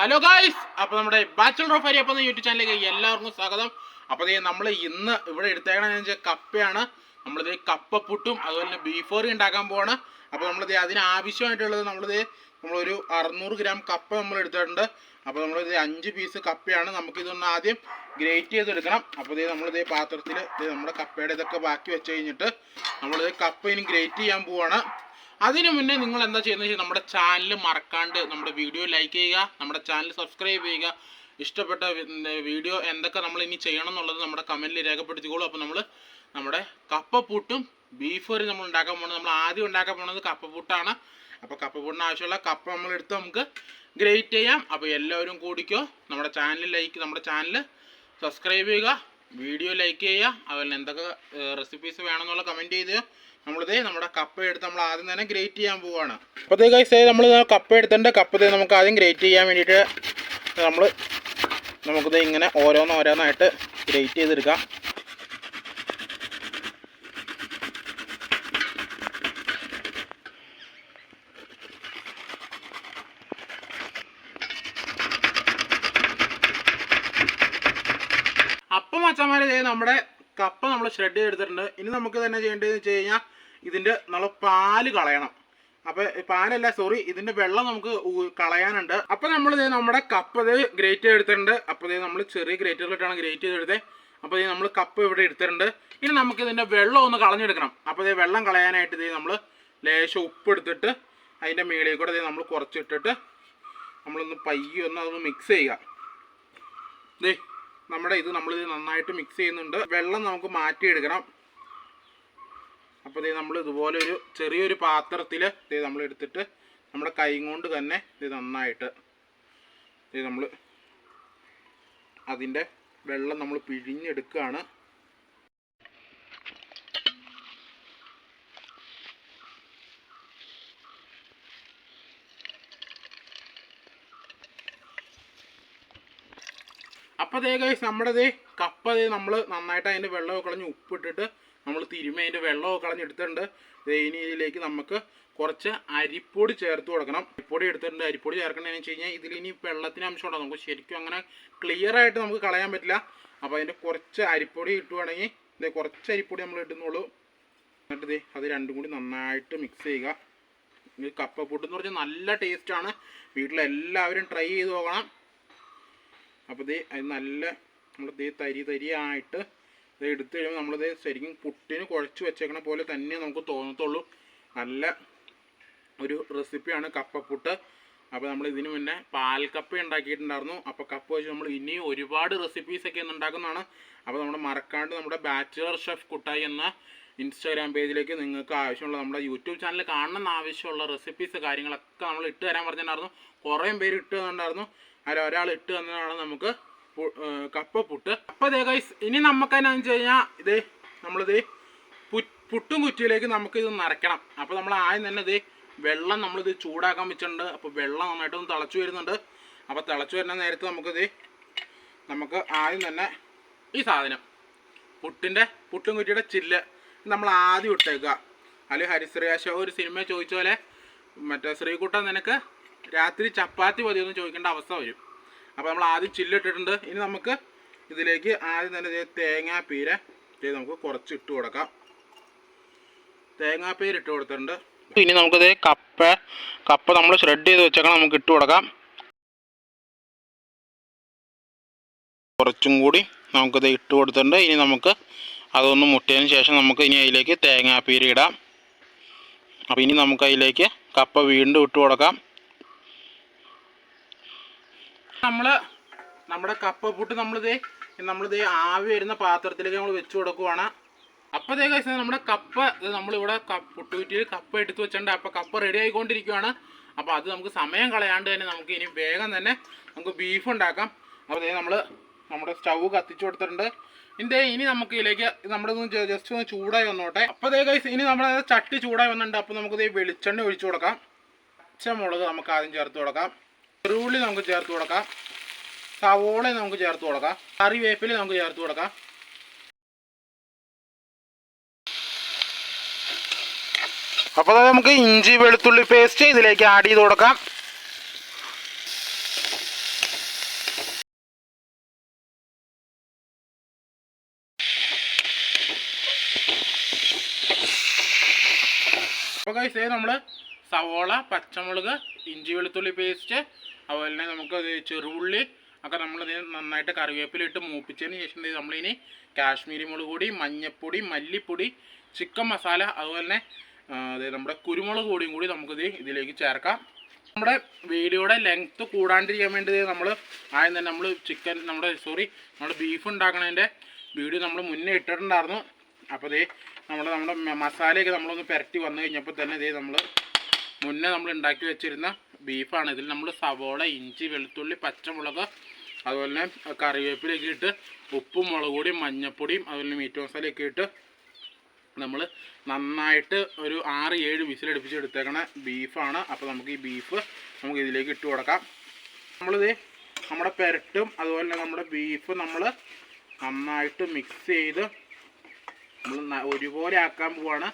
Hello guys അപ്പോൾ നമ്മുടെ bachelor of Hari അപ്പൊ യൂട്യൂബ് ചാനലിലേക്ക് എല്ലാവർക്കും സ്വാഗതം. അപ്പോൾ നമ്മൾ ഇന്ന് ഇവിടെ എടുത്തേക്കണെന്ന് വെച്ചാൽ കപ്പയാണ്. നമ്മളിത് കപ്പപ്പുട്ടും അതുപോലെ തന്നെ ബീഫ് കറി ഉണ്ടാക്കാൻ പോവാണ്. അപ്പോൾ നമ്മളിത് അതിന് ആവശ്യമായിട്ടുള്ളത് നമ്മളിത് നമ്മളൊരു അറുന്നൂറ് ഗ്രാം കപ്പ നമ്മൾ എടുത്തിട്ടുണ്ട്. അപ്പോൾ നമ്മളിത് അഞ്ച് പീസ് കപ്പയാണ്. നമുക്ക് ഇതൊന്ന് ആദ്യം ഗ്രേറ്റ് ചെയ്തെടുക്കണം. അപ്പോൾ ഇത് നമ്മളിത് പാത്രത്തിൽ നമ്മുടെ കപ്പയുടെ ഇതൊക്കെ ബാക്കി വെച്ച് കഴിഞ്ഞിട്ട് നമ്മളിത് കപ്പ ഇനി ഗ്രേറ്റ് ചെയ്യാൻ പോവാണ്. അതിനു മുന്നേ നിങ്ങൾ എന്താ ചെയ്യുന്നത് നമ്മുടെ ചാനൽ മറക്കാണ്ട് നമ്മുടെ വീഡിയോ ലൈക്ക് ചെയ്യുക നമ്മുടെ ചാനൽ സബ്സ്ക്രൈബ് ചെയ്യുക. ഇഷ്ടപ്പെട്ട വീഡിയോ എന്തൊക്കെ നമ്മൾ ഇനി ചെയ്യണം എന്നുള്ളത് നമ്മുടെ കമന്റിൽ രേഖപ്പെടുത്തിക്കോളൂ. അപ്പോൾ നമ്മൾ നമ്മുടെ കപ്പപ്പൂട്ടും ബീഫ് കറി നമ്മൾ ഉണ്ടാക്കാൻ പോകുന്നത് നമ്മൾ ആദ്യം ഉണ്ടാക്കാൻ പോകുന്നത് കപ്പപ്പൂട്ടാണ് അപ്പോൾ കപ്പപ്പൂട്ടിന് ആവശ്യമുള്ള കപ്പ നമ്മൾ എടുത്ത് നമുക്ക് ഗ്രേറ്റ് ചെയ്യാം. അപ്പോൾ എല്ലാവരും കൂടിക്കോ. നമ്മുടെ ചാനൽ ലൈക്ക് നമ്മുടെ ചാനൽ സബ്സ്ക്രൈബ് ചെയ്യുക. വീഡിയോ ലൈക്ക് ചെയ്യുക. അതുപോലെ എന്തൊക്കെ റെസിപ്പീസ് വേണമെന്നുള്ള കമന്റ് ചെയ്ത് നമ്മളിതേ നമ്മുടെ കപ്പ എടുത്ത് നമ്മൾ ആദ്യം തന്നെ ഗ്രേറ്റ് ചെയ്യാൻ പോവുകയാണ് അപ്പോഴത്തേക്കായി നമ്മൾ കപ്പ എടുത്തിട്ടുണ്ട്. കപ്പത്തെ നമുക്ക് ആദ്യം ഗ്രേറ്റ് ചെയ്യാൻ വേണ്ടിയിട്ട് നമ്മൾ നമുക്കിത് ഇങ്ങനെ ഓരോന്നോരോന്നായിട്ട് ഗ്രേറ്റ് ചെയ്തെടുക്കാം അപ്പം മച്ചന്മാരെ ചെയ്ത് നമ്മുടെ കപ്പ നമ്മൾ ഷ്രെഡ് ചെയ്തെടുത്തിട്ടുണ്ട്. ഇനി നമുക്ക് തന്നെ ചെയ്യേണ്ടതെന്ന് വെച്ച് കഴിഞ്ഞാൽ ഇതിന്റെ നമ്മൾ പാൽ കളയണം. അപ്പൊ പാനല്ല സോറി ഇതിന്റെ വെള്ളം നമുക്ക് കളയാനുണ്ട്. അപ്പൊ നമ്മൾ നമ്മുടെ കപ്പ് ഇത് ഗ്രേറ്റ് ചെയ്തെടുത്തിട്ടുണ്ട്. അപ്പൊ ഇത് നമ്മൾ ചെറിയ ഗ്രേറ്ററിലിട്ടാണ് ഗ്രേറ്റ് ചെയ്തെടുത്തത് അപ്പോൾ ഇത് നമ്മൾ കപ്പ് ഇവിടെ എടുത്തിട്ടുണ്ട്. ഇനി നമുക്ക് ഇതിന്റെ വെള്ളം ഒന്ന് കളഞ്ഞെടുക്കണം. അപ്പോൾ ഇത് വെള്ളം കളയാനായിട്ട് ഇത് നമ്മൾ ലേശം ഉപ്പ് എടുത്തിട്ട് അതിന്റെ മേളിൽ കൂടെ നമ്മൾ കുറച്ചിട്ടിട്ട് നമ്മളൊന്ന് പയ്യൊന്ന് അതൊന്ന് മിക്സ് ചെയ്യുക. ദേ നമ്മുടെ ഇത് നമ്മൾ ഇത് നന്നായിട്ട് മിക്സ് ചെയ്യുന്നുണ്ട്. വെള്ളം നമുക്ക് മാറ്റിയെടുക്കണം. അപ്പോൾ ഇത് നമ്മൾ ഇതുപോലെ ഒരു ചെറിയൊരു പാത്രത്തിൽ ഇത് നമ്മൾ എടുത്തിട്ട് നമ്മുടെ കൈ കൊണ്ട് തന്നെ ഇത് നന്നായിട്ട് ഇത് നമ്മൾ അതിന്റെ വെള്ളം നമ്മൾ പിഴിഞ്ഞെടുക്കുകയാണ് അപ്പോൾ ദേ ഗൈസ് നമ്മുടെ ദേ കപ്പ ദേ നമ്മൾ നന്നായിട്ട് അതിന്റെ വെള്ളമൊക്കെ കളഞ്ഞ് ഉപ്പിട്ടിട്ട് നമ്മൾ തിരുമ്മി അതിന്റെ വെള്ളമൊക്കെ കളഞ്ഞെടുത്തിട്ടുണ്ട്. ഇനി ഇതിലേക്ക് നമുക്ക് കുറച്ച് അരിപ്പൊടി ചേർത്ത് കൊടുക്കണം. അരിപ്പൊടി എടുത്തിട്ടുണ്ട്. അരിപ്പൊടി ചേർക്കേണ്ടതെന്ന് വെച്ച് കഴിഞ്ഞാൽ ഇതിൽ ഇനി വെള്ളത്തിന് അംശം ഉണ്ടാകും നമുക്ക് ശരിക്കും അങ്ങനെ ക്ലിയർ ആയിട്ട് നമുക്ക് കളയാൻ പറ്റില്ല. അപ്പോൾ അതിന്റെ കുറച്ച് അരിപ്പൊടി ഇട്ടുവാണെങ്കിൽ ദേ കുറച്ച് അരിപ്പൊടി നമ്മൾ ഇടുന്നുള്ളൂ. എന്നിട്ട് ദേ അത് രണ്ടും കൂടി നന്നായിട്ട് മിക്സ് ചെയ്യുക. ഈ കപ്പ പൊട്ടെന്ന് പറഞ്ഞാൽ നല്ല ടേസ്റ്റാണ് വീട്ടിലെല്ലാവരും ട്രൈ ചെയ്ത് നോക്കണം. അപ്പോൾ ഇത് നല്ല നമ്മൾ ഇത് തരി തരിയായിട്ട് ഇത് എടുത്തു കഴിയുമ്പോൾ നമ്മളിത് ശരിക്കും പുട്ടിന് കുഴച്ച് വെച്ചേക്കണ പോലെ തന്നെ നമുക്ക് തോന്നത്തുള്ളൂ. നല്ല ഒരു റെസിപ്പിയാണ് കപ്പപ്പുട്ട്. അപ്പോൾ നമ്മൾ ഇതിനു മുന്നേ പാൽക്കപ്പ ഉണ്ടാക്കിയിട്ടുണ്ടായിരുന്നു. അപ്പോൾ കപ്പ വെച്ച് നമ്മൾ ഇനിയും ഒരുപാട് റെസിപ്പീസ് ഒക്കെ ഉണ്ടാക്കുന്നതാണ്. അപ്പോൾ നമ്മൾ മറക്കാണ്ട് നമ്മുടെ ബാച്ചുലർ ഷെഫ് കുട്ടായി എന്ന ഇൻസ്റ്റാഗ്രാം പേജിലേക്ക് നിങ്ങൾക്ക് ആവശ്യമുള്ള നമ്മുടെ യൂട്യൂബ് ചാനൽ കാണണമെന്ന് ആവശ്യമുള്ള റെസിപ്പീസ് കാര്യങ്ങളൊക്കെ നമ്മൾ ഇട്ട് തരാൻ പറഞ്ഞിട്ടുണ്ടായിരുന്നു. കുറേ പേര് ഇട്ട് തന്നിട്ടുണ്ടായിരുന്നു. അതിൽ ഒരാൾ ഇട്ട് തന്നതാണ് നമുക്ക് കപ്പ പുട്ട്. അപ്പൊ ഇതേ ഗൈസ് ഇനി നമുക്ക് എന്നാന്ന് വെച്ച് കഴിഞ്ഞാൽ ഇതേ നമ്മളിത് പുട്ടും കുറ്റിയിലേക്ക് നമുക്ക് ഇത് നിറയ്ക്കണം അപ്പോൾ നമ്മൾ ആദ്യം തന്നെ ഇത് വെള്ളം നമ്മളിത് ചൂടാക്കാൻ വെച്ചിട്ടുണ്ട്. അപ്പോൾ വെള്ളം നന്നായിട്ടൊന്ന് തിളച്ചു വരുന്നുണ്ട്. അപ്പോൾ തിളച്ചു വരുന്ന നേരത്ത് നമുക്കിത് നമുക്ക് ആദ്യം തന്നെ ഈ സാധനം പുട്ടിന്റെ പുട്ടും കുറ്റിയുടെ ചില്ല് നമ്മൾ ആദ്യം ഇട്ടേക്കുക. അല്ലെങ്കിൽ ഹരിശ്രീ ഒരു സിനിമ ചോദിച്ച പോലെ മറ്റേ ശ്രീകുട്ടൻ നിനക്ക് രാത്രി ചപ്പാത്തി മതിയൊന്നും ചോദിക്കേണ്ട അവസ്ഥ വരും. അപ്പോൾ നമ്മൾ ആദ്യം ചില്ലിട്ടിട്ടുണ്ട് ഇനി നമുക്ക് ഇതിലേക്ക് ആദ്യം തന്നെ തേങ്ങാപ്പീര നമുക്ക് കുറച്ച് ഇട്ട് കൊടുക്കാം. തേങ്ങാപ്പീര ഇട്ട് കൊടുത്തിട്ടുണ്ട്. ഇനി നമുക്കിത് കപ്പ കപ്പ നമ്മൾ ഷ്രെഡ് ചെയ്ത് വെച്ചേക്കണം നമുക്ക് ഇട്ട് കൊടുക്കാം. കുറച്ചും കൂടി നമുക്കിത് ഇട്ട് കൊടുത്തിട്ടുണ്ട്. ഇനി നമുക്ക് അതൊന്ന് മുട്ടിയതിന് ശേഷം നമുക്ക് ഇനി അതിലേക്ക് തേങ്ങാപ്പീര ഇടാം. അപ്പോൾ ഇനി നമുക്ക് അതിലേക്ക് കപ്പ വീണ്ടും ഇട്ട് കൊടുക്കാം. നമ്മൾ നമ്മുടെ കപ്പ പുട്ട് നമ്മളിതേ നമ്മളിതേ ആവി വരുന്ന പാത്രത്തിലേക്ക് നമ്മൾ വെച്ച് കൊടുക്കുവാണ്. അപ്പോൾ ഇതേ കഴിച്ചാൽ നമ്മുടെ കപ്പ നമ്മളിവിടെ പുട്ടുകുറ്റിയിൽ കപ്പ എടുത്ത് വെച്ചിട്ടുണ്ട്. അപ്പോൾ കപ്പ റെഡി ആയിക്കൊണ്ടിരിക്കുവാണ്. അപ്പോൾ അത് നമുക്ക് സമയം കളയാണ്ട് തന്നെ നമുക്ക് ഇനി വേഗം തന്നെ നമുക്ക് ബീഫ് ഉണ്ടാക്കാം. അപ്പോൾ ഇതേ നമ്മൾ നമ്മുടെ സ്റ്റൗ കത്തിച്ചു കൊടുത്തിട്ടുണ്ട്. ഇതിന്റെ ഇനി നമുക്ക് ഇതിലേക്ക് നമ്മുടെ ഒന്ന് ജസ്റ്റ് ഒന്ന് ചൂടായി വന്നോട്ടെ. അപ്പോൾ ഇതേ കഴിച്ച് ഇനി നമ്മൾ ചട്ടി ചൂടായി വന്നിട്ടുണ്ട്. അപ്പോൾ നമുക്ക് ഇതേ വെളിച്ചെണ്ണ ഒഴിച്ചു കൊടുക്കാം. പച്ചമുളക് നമുക്ക് ആദ്യം ചേർത്ത് കൊടുക്കാം. ചെറുള്ളി നമുക്ക് ചേർത്ത് കൊടുക്കാം. സവോള നമുക്ക് ചേർത്ത് കൊടുക്കാം. കറിവേപ്പില നമുക്ക് ചേർത്ത് കൊടുക്കാം. അപ്പോൾ നമുക്ക് ഇഞ്ചി വെളുത്തുള്ളി പേസ്റ്റ് ഇതിലേക്ക് ആഡ് ചെയ്ത് കൊടുക്കാം. അപ്പോൾ കഴിച്ചേ നമ്മൾ സവോള പച്ചമുളക് ഇഞ്ചി വെളുത്തുള്ളി പേസ്റ്റ് അതുപോലെ തന്നെ നമുക്ക് ചെറുപുള്ളി ഒക്കെ നമ്മൾ നന്നായിട്ട് കറിവേപ്പിലിട്ട് മൂപ്പിച്ചതിന് ശേഷം നമ്മളിനി കാശ്മീരി മുളക് പൊടി മഞ്ഞൾപ്പൊടി മല്ലിപ്പൊടി ചിക്കൻ മസാല അതുപോലെ തന്നെ അതായത് നമ്മുടെ കുരുമുളക് പൊടിയും കൂടി നമുക്കിത് ഇതിലേക്ക് ചേർക്കാം. നമ്മുടെ വീഡിയോയുടെ ലെങ്ത്ത് കൂടാണ്ടിരിക്കാൻ വേണ്ടി നമ്മൾ ആദ്യം തന്നെ നമ്മൾ ചിക്കൻ നമ്മുടെ സോറി നമ്മുടെ ബീഫ് ഉണ്ടാക്കണതിന്റെ വീഡിയോ നമ്മൾ മുന്നേ ഇട്ടിട്ടുണ്ടായിരുന്നു. അപ്പോൾ ഇതേ നമ്മൾ നമ്മുടെ മസാലയൊക്കെ നമ്മളൊന്ന് പുരട്ടി വന്നു കഴിഞ്ഞപ്പോൾ തന്നെ ഇതേ നമ്മൾ മുന്നേ നമ്മൾ ഉണ്ടാക്കി വെച്ചിരുന്ന ബീഫാണ്. ഇതിൽ നമ്മൾ സവോള ഇഞ്ചി വെളുത്തുള്ളി പച്ചമുളക് അതുപോലെ തന്നെ കറിവേപ്പിലൊക്കെ ഇട്ട് ഉപ്പും മുളക് പൊടിയും മഞ്ഞൾപ്പൊടിയും അതുപോലെ മീറ്റ് മസാലയൊക്കെ ഇട്ട് നമ്മൾ നന്നായിട്ട് ഒരു ആറ് ഏഴ് വിസിലടുപ്പിച്ച് എടുത്തേക്കണ ബീഫാണ്. അപ്പോൾ നമുക്ക് ഈ ബീഫ് നമുക്ക് ഇതിലേക്ക് ഇട്ട് കൊടുക്കാം. നമ്മളിത് നമ്മുടെ പെരട്ടും അതുപോലെ തന്നെ നമ്മുടെ ബീഫ് നമ്മൾ നന്നായിട്ട് മിക്സ് ചെയ്ത് നമ്മൾ ഒരുപോലെ ആക്കാൻ പോവാണ്.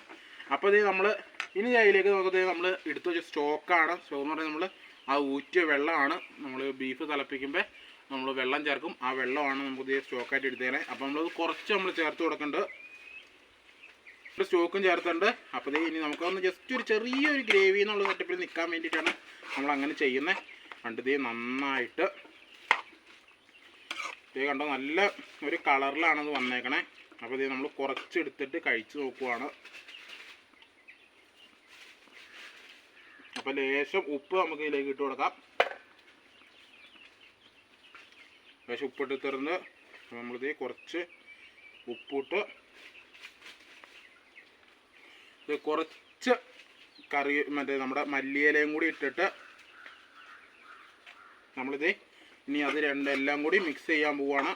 അപ്പോൾ ഇത് നമ്മൾ ഇനി അതിലേക്ക് നമുക്ക് നമ്മൾ എടുത്തു വെച്ച സ്റ്റോക്കാണ്. സ്റ്റോക്ക് എന്ന് പറഞ്ഞാൽ നമ്മൾ ആ ഊറ്റിയ വെള്ളമാണ് നമ്മൾ ബീഫ് തിളപ്പിക്കുമ്പോൾ നമ്മൾ വെള്ളം ചേർക്കും. ആ വെള്ളമാണ് നമുക്ക് സ്റ്റോക്കായിട്ട് എടുത്തേനെ. അപ്പോൾ നമ്മളത് കുറച്ച് നമ്മൾ ചേർത്ത് കൊടുക്കേണ്ടത് സ്റ്റോക്കും ചേർത്തുണ്ട്. അപ്പോൾ ഇനി നമുക്കൊന്ന് ജസ്റ്റ് ഒരു ചെറിയൊരു ഗ്രേവി എന്നുള്ള സെറ്റപ്പിൽ നിൽക്കാൻ വേണ്ടിയിട്ടാണ് നമ്മൾ അങ്ങനെ ചെയ്യുന്നത് കണ്ട് ദേ നന്നായിട്ട്. ഇത് കണ്ടോ നല്ല ഒരു കളറിലാണ് അത് വന്നേക്കണേ. അപ്പോൾ ഇത് നമ്മൾ കുറച്ച് എടുത്തിട്ട് കഴിച്ച് നോക്കുവാണ്. അപ്പോൾ ലേശം ഉപ്പ് നമുക്ക് ഇതിലേക്ക് ഇട്ട് കൊടുക്കാം. ലേശം ഉപ്പിട്ട് തീർന്ന് നമ്മളിത് കുറച്ച് ഉപ്പിട്ട് ഇത് കുറച്ച് കറി മറ്റേ നമ്മുടെ മല്ലിയിലയും കൂടി ഇട്ടിട്ട് നമ്മളിത് ഇനി അത് രണ്ടെല്ലാം കൂടി മിക്സ് ചെയ്യാൻ പോവാണ്.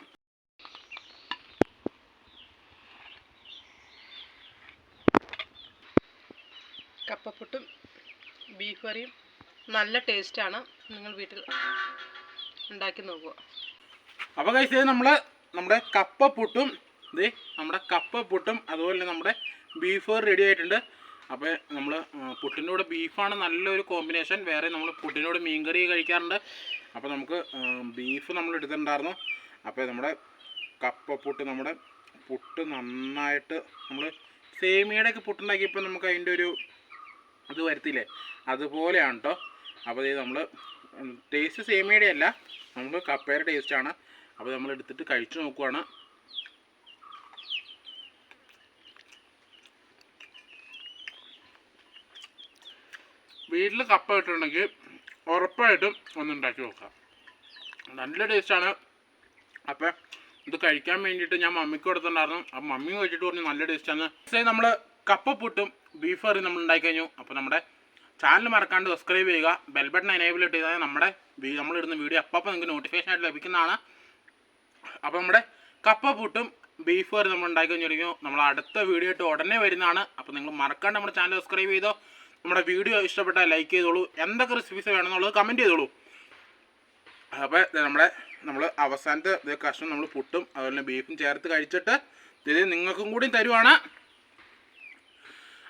കപ്പപ്പുട്ടും ബീഫ് കറിയും നല്ല ടേസ്റ്റാണ് നിങ്ങൾ വീട്ടിൽ ഉണ്ടാക്കി നോക്കുക. അപ്പോൾ കഴിച്ചത് നമ്മൾ നമ്മുടെ കപ്പ പുട്ടും ഇത് നമ്മുടെ കപ്പ പുട്ടും അതുപോലെ നമ്മുടെ ബീഫ് കറി റെഡി ആയിട്ടുണ്ട്. അപ്പോൾ നമ്മൾ പുട്ടിന്റെ കൂടെ ബീഫാണ് നല്ലൊരു കോമ്പിനേഷൻ വേറെ നമ്മൾ പുട്ടിന്റെ കൂടെ മീൻകറി കഴിക്കാറുണ്ട്. അപ്പോൾ നമുക്ക് ബീഫ് നമ്മൾ എടുത്തിട്ടുണ്ടായിരുന്നു. അപ്പോൾ നമ്മുടെ കപ്പ പുട്ട് നമ്മുടെ പുട്ട് നന്നായിട്ട് നമ്മൾ സേമിയുടെ ഒക്കെ പുട്ടുണ്ടാക്കിയപ്പോൾ നമുക്ക് അതിന്റെ ഒരു അത് വരുത്തില്ലേ അതുപോലെയാണ് കേട്ടോ അപ്പോൾ ഇത് നമ്മൾ ടേസ്റ്റ് സേമിയുടെ അല്ല. നമ്മൾ കപ്പയുടെ ടേസ്റ്റാണ് അപ്പോൾ നമ്മൾ എടുത്തിട്ട് കഴിച്ചു നോക്കുവാണ്. വീട്ടിൽ കപ്പ ഇട്ടിട്ടുണ്ടെങ്കിൽ ഉറപ്പായിട്ടും ഒന്ന് ഉണ്ടാക്കി നോക്കാം. നല്ല ടേസ്റ്റാണ് അപ്പം ഇത് കഴിക്കാൻ വേണ്ടിയിട്ട് ഞാൻ മമ്മിക്ക് കൊടുത്തിട്ടുണ്ടായിരുന്നു. അപ്പം മമ്മി കഴിച്ചിട്ട് പറഞ്ഞു നല്ല ടേസ്റ്റാണ് നമ്മൾ കപ്പ പുട്ടും ബീഫ് കറി നമ്മൾ ഉണ്ടാക്കി കഴിഞ്ഞു. അപ്പോൾ നമ്മുടെ ചാനൽ മറക്കാണ്ട് സബ്സ്ക്രൈബ് ചെയ്യുക. ബെൽ ബട്ടൺ എനേബിൾ ഇട്ട് ചെയ്താൽ നമ്മുടെ നമ്മളിടുന്ന വീഡിയോ അപ്പം നിങ്ങൾക്ക് നോട്ടിഫിക്കേഷൻ ആയിട്ട് ലഭിക്കുന്നതാണ്. അപ്പോൾ നമ്മുടെ കപ്പ പുട്ടും ബീഫ് കറി നമ്മൾ ഉണ്ടാക്കി കഴിഞ്ഞിരിക്കുന്നു. നമ്മൾ അടുത്ത വീഡിയോ ഇട്ട് ഉടനെ വരുന്നതാണ്. അപ്പോൾ നിങ്ങൾ മറക്കാണ്ട് നമ്മുടെ ചാനൽ സബ്സ്ക്രൈബ് ചെയ്തോ. നമ്മുടെ വീഡിയോ ഇഷ്ടപ്പെട്ടാൽ ലൈക്ക് ചെയ്തോളൂ. എന്തൊക്കെ റെസിപ്പീസ് വേണമെന്നുള്ളത് കമന്റ് ചെയ്തോളൂ. അപ്പോൾ നമ്മുടെ നമ്മൾ അവസാനത്തെ കഷ്ണം നമ്മൾ പുട്ടും അതുപോലെ ബീഫും ചേർത്ത് കഴിച്ചിട്ട് ഇത് നിങ്ങൾക്കും കൂടി തരുവാണ്.